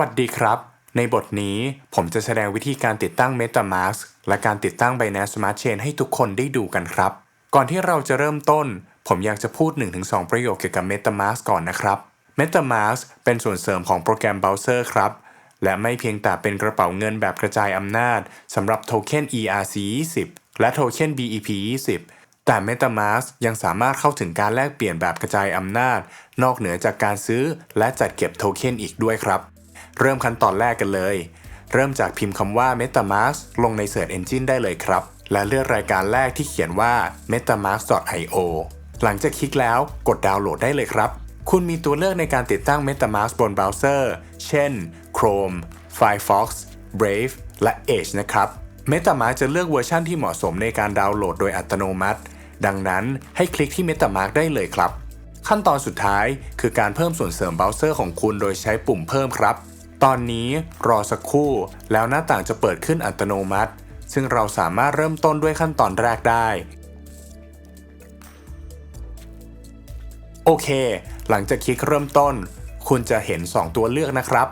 วัสดีครับ ในบทนี้ผมจะแสดงวิธีการติดตั้ง MetaMask และการติดตั้ง Binance Smart Chain ให้ทุกคนได้ดูกันครับ ก่อนที่เราจะเริ่มต้น ผมอยากจะพูด 1-2 ประโยคเกี่ยวกับ MetaMask ก่อนนะครับ MetaMask เป็นส่วนเสริมของโปรแกรมเบราว์เซอร์ครับ และไม่เพียงแต่เป็นกระเป๋าเงินแบบกระจายอำนาจสำหรับโทเค็น ERC20 และโทเค็น BEP20 แต่ MetaMask ยังสามารถเข้าถึงการแลกเปลี่ยนแบบกระจายอำนาจ นอกเหนือจากการซื้อและจัดเก็บโทเค็นอีกด้วยครับ เริ่มขั้นตอนแรกกันเลย เริ่มจากพิมพ์คำว่า MetaMask ลงใน Search Engine ได้เลยครับ และเลือกรายการแรกที่เขียนว่า metamask.io หลังจากคลิกแล้วกดดาวน์โหลดได้เลยครับ คุณมีตัวเลือกในการติดตั้ง MetaMask บนเบราว์เซอร์ เช่น Chrome Firefox Brave และ Edge นะครับ MetaMask จะเลือกเวอร์ชันที่เหมาะสมในการดาวน์โหลดโดยอัตโนมัติ ดังนั้นให้คลิกที่ MetaMask ได้เลยครับ ขั้นตอนสุดท้ายคือการเพิ่มส่วนเสริมเบราว์เซอร์ของคุณโดยใช้ปุ่มเพิ่มครับ ตอนนี้รอสักครู่ แล้วหน้าต่างจะเปิดขึ้นอัตโนมัติ ซึ่งเราสามารถเริ่มต้นด้วยขั้นตอนแรกได้ โอเค หลังจากคลิกเริ่มต้น คุณจะเห็น 2 ตัวเลือกนะครับ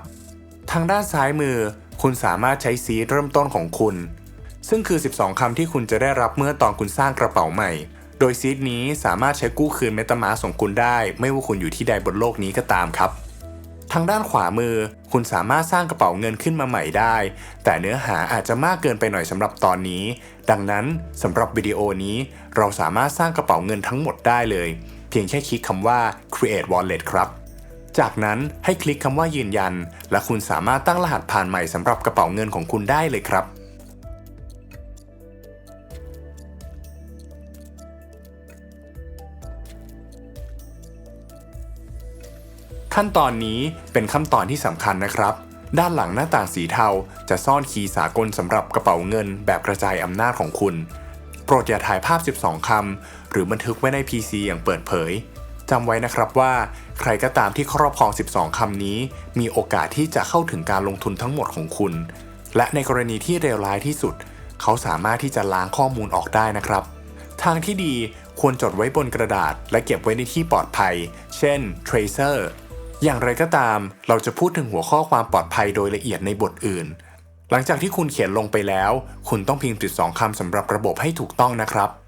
ทางด้านซ้ายมือ คุณสามารถใช้ซีดเริ่มต้นของคุณ ซึ่งคือ 12 คำที่คุณจะได้รับเมื่อตอนคุณสร้างกระเป๋าใหม่ โดยซีดนี้สามารถใช้กู้คืนเมตามาสของคุณได้ ไม่ว่าคุณอยู่ที่ใดบนโลกนี้ก็ตามครับ ทางด้านขวามือ คุณสามารถสร้างกระเป๋าเงินขึ้นมาใหม่ได้ แต่เนื้อหาอาจจะมากเกินไปหน่อยสำหรับตอนนี้ ดังนั้นสำหรับวิดีโอนี้ เราสามารถสร้างกระเป๋าเงินทั้งหมดได้เลย เพียงแค่คลิกคำว่า create wallet ครับ จากนั้นให้คลิกคำว่ายืนยัน และคุณสามารถตั้งรหัสผ่านใหม่สำหรับกระเป๋าเงินของคุณได้เลยครับ ขั้นตอนนี้เป็นขั้นตอนที่สำคัญนะครับ ด้านหลังหน้าต่างสีเทาจะซ่อนคีย์สากลสำหรับกระเป๋าเงินแบบกระจายอำนาจของคุณ โปรดอย่าถ่ายภาพ 12 คำ หรือบันทึกไว้ใน PC อย่างเปิดเผยจำไว้นะครับว่าใครก็ตามที่ครอบครอง 12 คำนี้ มีโอกาสที่จะเข้าถึงการลงทุนทั้งหมดของคุณ และในกรณีที่เลวร้ายที่สุด เขาสามารถที่จะล้างข้อมูลออกได้นะครับ ทางที่ดีควรจดไว้บนกระดาษ และเก็บไว้ในที่ปลอดภัย เช่น Tracer อย่างไรก็ตาม เราจะพูดถึงหัวข้อความปลอดภัยโดยละเอียดในบทอื่น หลังจากที่คุณเขียนลงไปแล้ว คุณต้องพิมพ์ติดสองคำสำหรับระบบให้ถูกต้องนะครับ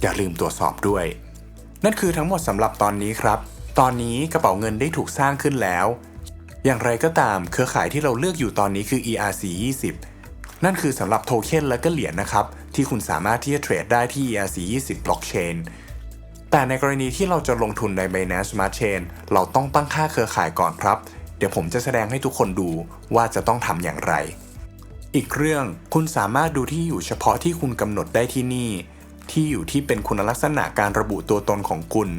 อย่าลืมตรวจสอบด้วย นั่นคือทั้งหมดสำหรับตอนนี้ครับ ตอนนี้กระเป๋าเงินได้ถูกสร้างขึ้นแล้ว อย่างไรก็ตามเครือข่ายที่เราเลือกอยู่ตอนนี้คือ ERC20 นั่นคือสำหรับโทเค็นและก็เหรียญนะครับ ที่คุณสามารถที่จะเทรดได้ที่ ERC20 blockchain แต่ในกรณีที่เราจะลงทุนใน Binance Smart Chain เราต้องตั้งค่าเครือข่ายก่อนครับ เดี๋ยวผมจะแสดงให้ทุกคนดูว่าจะต้องทำอย่างไร อีกเรื่องคุณสามารถดูที่อยู่เฉพาะที่คุณกำหนดได้ที่นี่ ที่อยู่ที่เป็นคุณลักษณะการระบุตัวตนของคุณ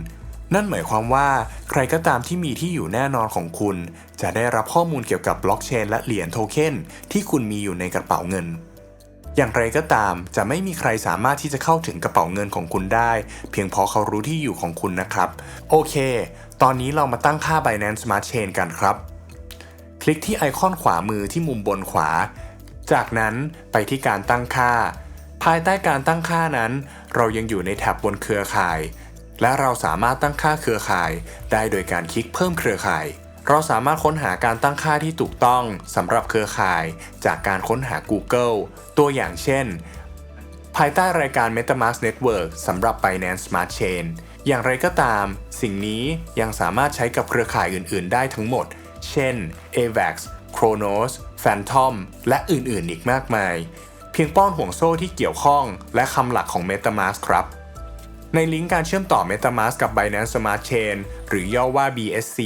นั่นหมายความว่าใครก็ตามที่มีที่อยู่แน่นอนของคุณ จะได้รับข้อมูลเกี่ยวกับบล็อกเชนและเหรียญโทเค็นที่คุณมีอยู่ในกระเป๋าเงิน อย่างไรก็ตามจะไม่มีใครสามารถที่จะเข้าถึงกระเป๋าเงินของคุณได้ เพียงเพราะเขารู้ที่อยู่ของคุณนะครับ โอเค ตอนนี้เรามาตั้งค่า Binance Smart Chain กันครับ คลิกที่ไอคอนขวามือที่มุมบนขวา จากนั้นไปที่การตั้งค่า ภายใต้การตั้งค่านั้น เรายังอยู่ในแท็บบนเครือข่าย และเราสามารถตั้งค่าเครือข่าย ได้โดยการคลิกเพิ่มเครือข่าย เราสามารถค้นหาการตั้งค่าที่ถูกต้องสำหรับเครือข่าย จากการค้นหา Google ตัวอย่างเช่น ภายใต้รายการ MetaMask Network สำหรับ Binance Smart Chain อย่างไรก็ตาม สิ่งนี้ยังสามารถใช้กับเครือข่ายอื่น ๆ ได้ทั้งหมด เช่น AVAX Chronos Phantom และอื่น ๆ อีกมากมาย พียงป้อนห่วงโซ่ที่เกี่ยวข้อง และคำหลักของ MetaMask ครับ ในลิงก์การเชื่อมต่อ MetaMask กับ Binance Smart Chain หรือย่อว่า BSC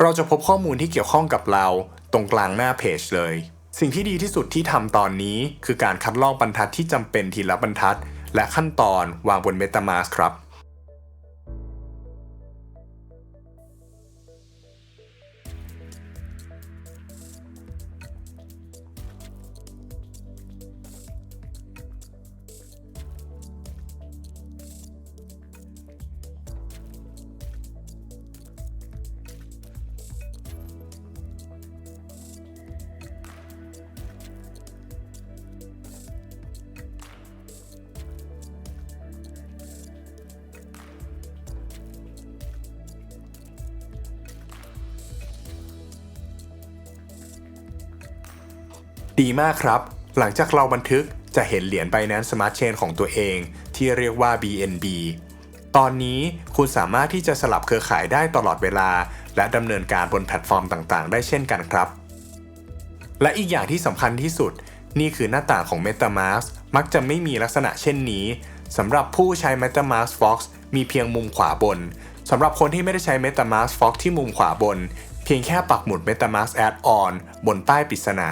เราจะพบข้อมูลที่เกี่ยวข้องกับเรา ตรงกลางหน้าเพจเลย สิ่งที่ดีที่สุดที่ทำตอนนี้ คือการคัดลอกบรรทัดที่จำเป็นทีละบรรทัด และขั้นตอนวางบน MetaMask ครับ ดีมากครับ หลังจากเราบันทึกจะเห็นเหรียญ Binance Smart Chain ของตัวเอง ที่เรียกว่า BNB ตอนนี้คุณสามารถที่จะสลับเครือข่ายได้ตลอดเวลา และดำเนินการบนแพลตฟอร์มต่างๆ ได้เช่นกันครับ และอีกอย่างที่สำคัญที่สุด นี่คือหน้าต่างของ MetaMask มักจะไม่มีลักษณะเช่นนี้สำหรับผู้ใช้ MetaMask Fox มีเพียงมุมขวาบนสำหรับคนที่ไม่ได้ใช้ MetaMask Fox ที่มุมขวาบน เพียงแค่ปักหมุด MetaMask Add-on บนป้ายปริศนา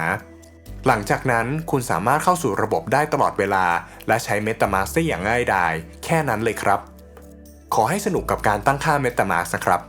หลังจากนั้นคุณสามารถเข้าสู่ระบบได้ตลอดเวลา และใช้ MetaMask ได้อย่างง่ายดาย แค่นั้นเลยครับ ขอให้สนุกกับการตั้งค่า MetaMask นะครับ